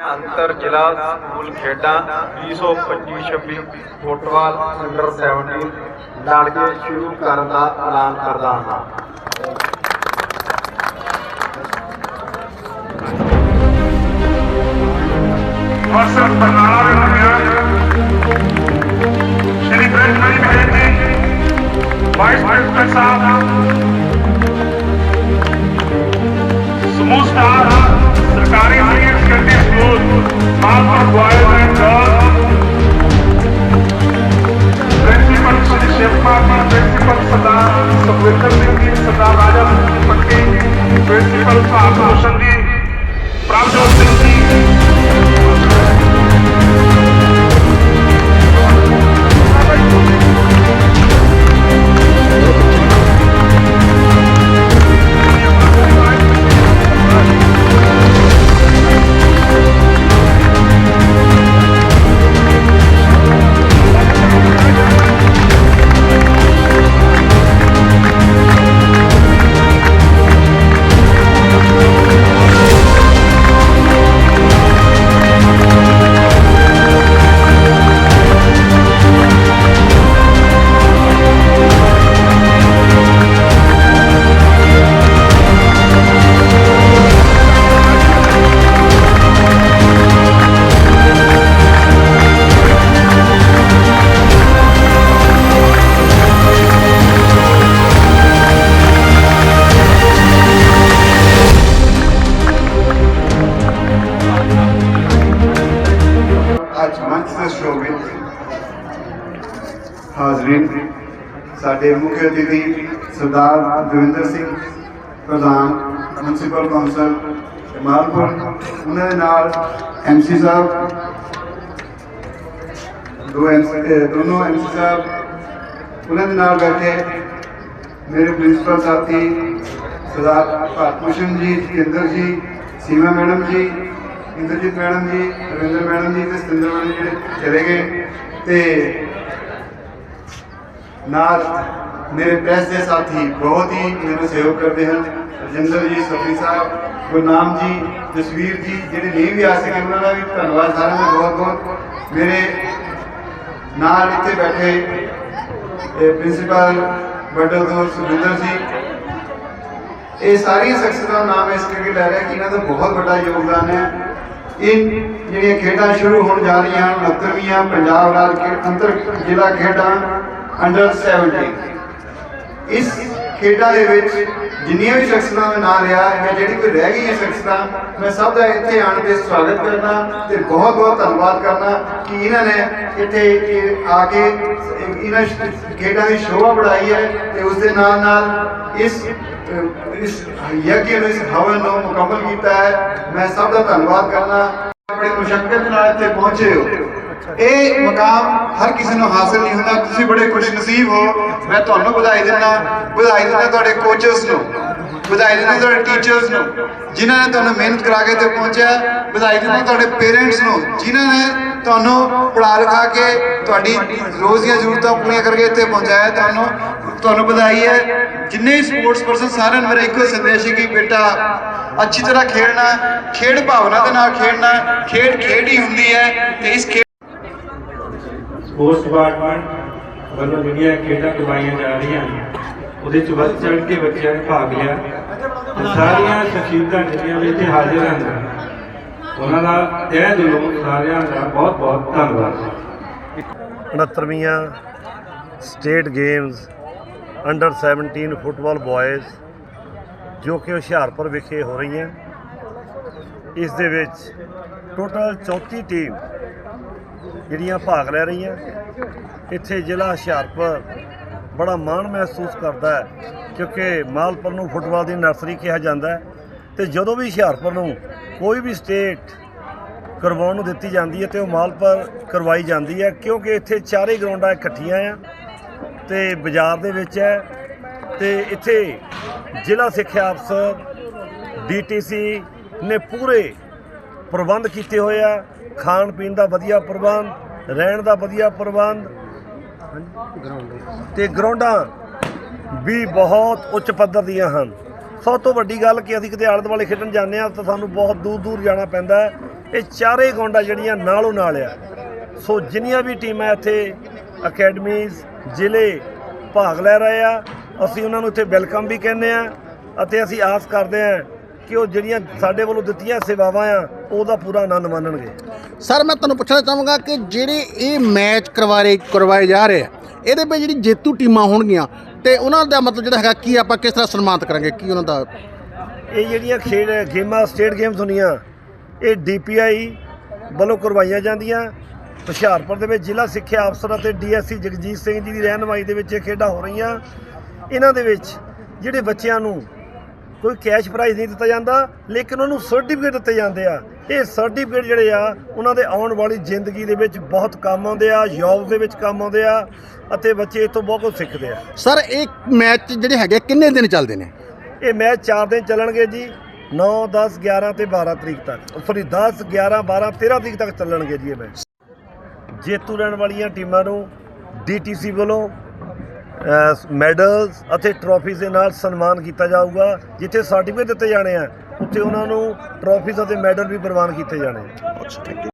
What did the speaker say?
ਅੰਤਰ ਜ਼ਿਲ੍ਹਾ ਸਕੂਲ ਖੇਡਾਂ 2025-26 ਫੁੱਟਬਾਲ ਅੰਡਰ 17 ਲੜਕੇ ਸ਼ੁਰੂ ਕਰਨ ਦਾ ਐਲਾਨ ਕਰਦਾ ਹਾਂ। ਵਰਸਤ ਬਰਨਾਲਾ ਦੇ ਹੋਇਆ ਸ਼੍ਰੀ ਬ੍ਰਹਮਣੀ ਮਹਿਲ ਵਾਈਸ ਪ੍ਰਿੰਸੀਪਲ ਸਾਹਿਬ, ਸਮੂਹ ਸਟਾਫ ਸੁਖਵਿੰਦਰ ਸਿੰਘ ਜੀ ਸਰਦਾਰ ਰਾਜਾ ਪੱਟੀ ਪ੍ਰਿੰਸੀਪਲ ਭਾਰਤ ਭੂਸ਼ਣ ਜੀ ਪ੍ਰਭਜੋਤ ਸਿੰਘ ਜੀ ਅੱਜ ਮੰਚ ਦੇ ਸ਼ੋਭਿਤ ਹਾਜ਼ਰੀਨ, ਸਾਡੇ ਮੁੱਖ ਅਤਿਥੀ ਸਰਦਾਰ ਦਵਿੰਦਰ ਸਿੰਘ ਪ੍ਰਧਾਨ ਮਿਊਨਿਸਪਲ ਕੌਂਸਲ ਮਾਲਪੁਰ, ਉਹਨਾਂ ਦੇ ਨਾਲ ਐਮਸੀ ਸਾਹਿਬ, ਦੋ MC ਦੋਨੋਂ ਐਮਸੀ ਸਾਹਿਬ, ਉਹਨਾਂ ਦੇ ਨਾਲ ਬੈਠੇ ਮੇਰੇ ਪ੍ਰਿੰਸੀਪਲ ਸਾਥੀ ਸਰਦਾਰ ਭਾਰਤ ਭੂਸ਼ਣ ਜੀ, ਜਤਿੰਦਰ ਜੀ, ਸੀਮਾ ਮੈਡਮ ਜੀ ਇੰਦਰਜੀਤ ਮੈਡਮ ਜੀ, ਰਵਿੰਦਰ ਮੈਡਮ ਜੀ ਤੇ ਸਤਿੰਦਰ ਮੈਡਮ ਜਿਹੜੇ ਚਲੇ ਗਏ ਤੇ ਨਾਲ ਮੇਰੇ ਪ੍ਰੈਸ ਦੇ ਸਾਥੀ ਬਹੁਤ ਹੀ ਮੈਨੂੰ ਸਹਿਯੋਗ ਕਰਦੇ ਹਨ। ਰਜਿੰਦਰ ਜੀ ਸਫਰੀ ਸਾਹਿਬ, ਗੁਰਨਾਮ ਜੀ, ਜਸਵੀਰ ਜੀ, ਜਿਹੜੇ ਨਹੀਂ ਵੀ ਆ ਸਕੇ ਉਹਨਾਂ ਦਾ ਵੀ ਧੰਨਵਾਦ ਸਾਰਿਆਂ ਦਾ ਬਹੁਤ ਬਹੁਤ। ਮੇਰੇ ਨਾਲ ਇੱਥੇ ਬੈਠੇ ਪ੍ਰਿੰਸੀਪਲ ਬਟਲ ਤੋਂ ਸੁਰਿੰਦਰ ਜੀ। ਇਹ ਸਾਰੀਆਂ ਸ਼ਖਸੀਅਤਾਂ ਦਾ ਨਾਮ ਇਸ ਕਰਕੇ ਲੈ ਰਿਹਾ ਕਿ ਇਹਨਾਂ ਦਾ ਬਹੁਤ ਵੱਡਾ ਯੋਗਦਾਨ ਹੈ। ਇਹ ਜਿਹੜੀਆਂ ਖੇਡਾਂ ਸ਼ੁਰੂ ਹੋਣ ਜਾ ਰਹੀਆਂ ਹਨ 69ਵੀਆਂ ਪੰਜਾਬ ਰਾਜ ਖੇਡ ਅੰਤਰ ਜ਼ਿਲ੍ਹਾ ਖੇਡਾਂ ਅੰਡਰ 17 ਇਸ ਖੇਡਾਂ ਦੇ ਵਿੱਚ ਜਿੰਨੀਆਂ ਵੀ ਸ਼ਖਸੀਅਤਾਂ ਦਾ ਨਾਂ ਲਿਆ ਜਾਂ ਜਿਹੜੀ ਕੋਈ ਰਹਿ ਗਈ ਹੈ ਸ਼ਖਸੀਅਤਾਂ ਮੈਂ ਸਭ ਦਾ ਇੱਥੇ ਆਣ ਕੇ ਸਵਾਗਤ ਕਰਨਾ ਤੇ ਬਹੁਤ ਬਹੁਤ ਧੰਨਵਾਦ ਕਰਨਾ ਕਿ ਇਹਨਾਂ ਨੇ ਇੱਥੇ ਆ ਕੇ ਇਹਨਾਂ ਖੇਡਾਂ ਦੀ ਸ਼ੋਭਾ ਵਧਾਈ ਹੈ ਤੇ ਉਸ ਦੇ ਨਾਲ ਨਾਲ ਇਸ ਅਹ, ਇਸ ਯজ্ञ ਨੂੰ ਇਸ ਹਵਨ ਨੂੰ ਮੁਕੰਮਲ ਕੀਤਾ ਹੈ। ਮੈਂ ਸਭ ਦਾ ਧੰਨਵਾਦ ਕਰਨਾ। ਬੜੀ ਮੁਸ਼ਕਲ ਨਾਲ ਇੱਥੇ ਪਹੁੰਚੇ ਹੋ। ਇਹ ਮਕਾਮ ਹਰ ਕਿਸੇ ਨੂੰ ਹਾਸਲ ਨਹੀਂ ਹੁੰਦਾ। ਤੁਸੀਂ ਬੜੇ ਖੁਸ਼ ਨਸੀਬ ਹੋ। ਮੈਂ ਤੁਹਾਨੂੰ ਵਧਾਈ ਦਿੰਦਾ। ਵਧਾਈ ਦਿੰਦਾ ਤੁਹਾਡੇ ਕੋਚਸ ਨੂੰ। ਵਧਾਈ ਦਿੰਦਾ ਤੁਹਾਡੇ ਟੀਚਰਸ ਨੂੰ। ਜਿਨ੍ਹਾਂ ਨੇ ਤੁਹਾਨੂੰ ਮਿਹਨਤ ਕਰਾ ਕੇ ਇੱਥੇ ਪਹੁੰਚਿਆ। ਵਧਾਈ ਦਿੰਦਾ ਤੁਹਾਡੇ ਪੇਰੈਂਟਸ ਨੂੰ। ਜਿਨ੍ਹਾਂ ਨੇ ਤੁਹਾਨੂੰ ਪੜ੍ਹਾ ਲਿਖਾ ਕੇ ਤੁਹਾਡੀ ਰੋਜ਼ ਦੀਆਂ ਜ਼ਰੂਰਤਾਂ ਪੂਰੀਆਂ ਕਰਕੇ ਇੱਥੇ ਪਹੁੰਚਾਇਆ। ਤੁਹਾਨੂੰ ਤੁਹਾਨੂੰ ਵਧਾਈ ਹੈ। ਜਿੰਨੇ ਵੀ ਸਪੋਰਟਸ ਪਰਸਨ ਸਾਰਿਆਂ ਨੂੰ ਮੇਰਾ ਇੱਕੋ ਸੰਦੇਸ਼ ਹੈ ਕਿ ਬੇਟਾ, ਅੱਛੀ ਤਰ੍ਹਾਂ ਖੇਡਣਾ, ਖੇਡ ਭਾਵਨਾ ਦੇ ਨਾਲ ਖੇਡਣਾ। ਖੇਡ ਖੇਡ ਹੀ ਹੁੰਦੀ ਹੈ ਤੇ ਇਸ ਖੇਡ ਸਪੋਰਟਸ ਡਿਪਾਰਟਮੈਂਟ ਵੱਲੋਂ ਜਿਹੜੀਆਂ ਖੇਡਾਂ ਕਰਵਾਈਆਂ ਜਾ ਰਹੀਆਂ ਉਹਦੇ ਚ ਵੱਧ ਚੜ੍ਹ ਕੇ ਬੱਚਿਆਂ ਨੇ ਭਾਗ ਲਿਆ। ਸਾਰੀਆਂ ਸ਼ਖਸੀਅਤਾਂ ਜਿਹੜੀਆਂ ਵੀ ਇੱਥੇ ਹਾਜ਼ਰ ਹਨ। ਉਹਨਾਂ ਦਾ ਤਹਿ ਦਿਲੋਂ ਸਾਰਿਆਂ ਦਾ ਬਹੁਤ ਬਹੁਤ ਧੰਨਵਾਦ। 69ਵੀਆਂ state games under 17 football boys ਜੋ ਕਿ ਹੁਸ਼ਿਆਰਪੁਰ ਵਿਖੇ ਹੋ ਰਹੀਆਂ। ਇਸ ਦੇ ਵਿੱਚ ਟੋਟਲ 34 ਟੀਮ ਜਿਹੜੀਆਂ ਭਾਗ ਲੈ ਰਹੀਆਂ, ਇੱਥੇ ਜ਼ਿਲ੍ਹਾ ਹੁਸ਼ਿਆਰਪੁਰ ਬੜਾ ਮਾਣ ਮਹਿਸੂਸ ਕਰਦਾ ਹੈ, ਕਿਉਂਕਿ ਮਾਲਪੁਰ ਨੂੰ ਫੁੱਟਬਾਲ ਦੀ ਨਰਸਰੀ ਕਿਹਾ ਜਾਂਦਾ ਹੈ ਤੇ ਜਦੋਂ ਵੀ ਹੁਸ਼ਿਆਰਪੁਰ ਨੂੰ ਕੋਈ ਵੀ ਸਟੇਟ ਕਰਵਾਉਣ ਨੂੰ ਦਿੱਤੀ ਜਾਂਦੀ ਹੈ ਤੇ ਉਹ ਮਾਲਪੁਰ ਕਰਵਾਈ ਜਾਂਦੀ ਹੈ, ਕਿਉਂਕਿ ਇੱਥੇ ਚਾਰੇ ਗਰਾਊਂਡਾਂ ਇਕੱਠੀਆਂ ਆ ਤੇ ਬਾਜ਼ਾਰ ਦੇ ਵਿੱਚ ਹੈ ਤੇ ਇੱਥੇ ਜ਼ਿਲ੍ਹਾ ਸਿੱਖਿਆ ਅਫਸਰ ਡੀਟੀਸੀ ਨੇ ਪੂਰੇ ਪ੍ਰਬੰਧ ਕੀਤੇ ਹੋਏ ਆ। ਖਾਣ ਪੀਣ ਦਾ ਵਧੀਆ ਪ੍ਰਬੰਧ, ਰਹਿਣ ਦਾ ਵਧੀਆ ਪ੍ਰਬੰਧ ਤੇ ਗਰਾਊਂਡਾਂ ਵੀ ਬਹੁਤ ਉੱਚ ਪੱਧਰ ਦੀਆਂ ਹਨ। ਸਭ ਤੋਂ ਵੱਡੀ ਗੱਲ ਕਿ ਅਸੀਂ ਕਿਤੇ ਆਲੇ ਦੁਆਲੇ ਖੇਡਣ ਜਾਂਦੇ ਆ ਤਾਂ ਸਾਨੂੰ ਬਹੁਤ ਦੂਰ ਦੂਰ ਜਾਣਾ ਪੈਂਦਾ ਹੈ। ਇਹ ਚਾਰੇ ਗਰਾਊਂਡਾਂ ਜਿਹੜੀਆਂ ਨਾਲੋਂ ਨਾਲ ਆ। ਸੋ ਜਿੰਨੀਆਂ ਵੀ ਟੀਮਾਂ ਇੱਥੇ ਅਕੈਡਮੀਜ਼, ਜ਼ਿਲ੍ਹੇ ਭਾਗ ਲੈ ਰਹੇ ਆ, ਅਸੀਂ ਉਹਨਾਂ ਨੂੰ ਇੱਥੇ ਵੈਲਕਮ ਵੀ ਕਹਿੰਦੇ ਆ ਅਤੇ ਅਸੀਂ ਆਸ ਕਰਦੇ ਆ ਕਿ ਉਹ ਜਿਹੜੀਆਂ ਸਾਡੇ ਵੱਲੋਂ ਦਿੱਤੀਆਂ ਸੇਵਾਵਾਂ ਆ ਉਹਦਾ ਪੂਰਾ ਆਨੰਦ ਮਾਣਨਗੇ। ਸਰ ਮੈਂ ਤੁਹਾਨੂੰ ਪੁੱਛਣਾ ਚਾਹਾਂਗਾ ਕਿ ਜਿਹੜੇ ਇਹ ਮੈਚ ਕਰਵਾਏ ਕਰਵਾਏ ਜਾ ਰਹੇ ਆ ਇਹਦੇ ਵਿੱਚ ਜਿਹੜੀ ਜੇਤੂ ਟੀਮਾਂ ਹੋਣਗੀਆਂ ਤੇ ਉਹਨਾਂ ਦਾ ਮਤਲਬ ਜਿਹੜਾ ਹੈਗਾ ਕੀ ਆਪਾਂ ਕਿਸ ਤਰ੍ਹਾਂ ਸਨਮਾਨਿਤ ਕਰਾਂਗੇ? ਕੀ ਉਹਨਾਂ ਦਾ ਇਹ ਜਿਹੜੀਆਂ ਖੇਡ ਗੇਮਾਂ ਸਟੇਟ ਗੇਮਸ ਹੁੰਦੀਆਂ ਇਹ ਡੀਪੀਆਈ ਵੱਲੋਂ ਕਰਵਾਈਆਂ ਜਾਂਦੀਆਂ। ਹੁਸ਼ਿਆਰਪੁਰ ਦੇ ਵਿੱਚ ਜ਼ਿਲ੍ਹਾ ਸਿੱਖਿਆ ਅਫਸਰ ਅਤੇ ਡੀਐਸਸੀ ਜਗਜੀਤ ਸਿੰਘ ਜੀ ਦੀ ਰਹਿਨਮਾਈ ਦੇ ਵਿੱਚ ਇਹ ਖੇਡਾਂ ਹੋ ਰਹੀਆਂ। ਇਹਨਾਂ ਦੇ ਵਿੱਚ ਜਿਹੜੇ ਬੱਚਿਆਂ ਨੂੰ ਕੋਈ ਕੈਸ਼ ਪ੍ਰਾਈਜ਼ ਨਹੀਂ ਦਿੱਤਾ ਜਾਂਦਾ ਲੇਕਿਨ ਉਹਨੂੰ ਸਰਟੀਫਿਕੇਟ ਦਿੱਤੇ ਜਾਂਦੇ ਆ। ਇਹ ਸਰਟੀਫਿਕੇਟ ਜਿਹੜੇ ਆ ਉਹਨਾਂ ਦੇ ਆਉਣ ਵਾਲੀ ਜ਼ਿੰਦਗੀ ਦੇ ਵਿੱਚ ਬਹੁਤ ਕੰਮ ਆਉਂਦੇ ਆ ਜੌਬ ਦੇ ਵਿੱਚ ਕੰਮ ਆਉਂਦੇ ਆ ਅਤੇ ਬੱਚੇ ਇੱਥੋਂ ਬਹੁਤ ਕੁਝ ਸਿੱਖਦੇ ਆ। ਸਰ ਇਹ ਮੈਚ ਜਿਹੜੇ ਹੈਗੇ ਕਿੰਨੇ ਦਿਨ ਚੱਲਦੇ ਨੇ? ਇਹ ਮੈਚ 4 ਦਿਨ ਚੱਲਣਗੇ ਜੀ 9 10 11 ਤੇ 12 ਤਰੀਕ ਤੱਕ। ਸੌਰੀ 10 11 12 13 ਤਰੀਕ ਤੱਕ ਚੱਲਣਗੇ ਜੀ ਇਹ ਮੈਚ ਜੇਤੂ ਰਹਿਣ ਵਾਲੀਆਂ ਟੀਮਾਂ ਨੂੰ ਡੀਟੀਸੀ ਵੱਲੋਂ ਮੈਡਲਸ ਅਤੇ ਟਰੋਫੀਜ਼ ਦੇ ਨਾਲ ਸਨਮਾਨ ਕੀਤਾ ਜਾਊਗਾ, ਜਿੱਥੇ ਸਰਟੀਫਿਕੇਟ ਦਿੱਤੇ ਜਾਣੇ ਆ, ਉੱਥੇ ਉਹਨਾਂ ਨੂੰ ਟਰੋਫੀਜ਼ ਅਤੇ ਮੈਡਲ ਵੀ ਪ੍ਰਵਾਨ ਕੀਤੇ ਜਾਣੇ ਆ।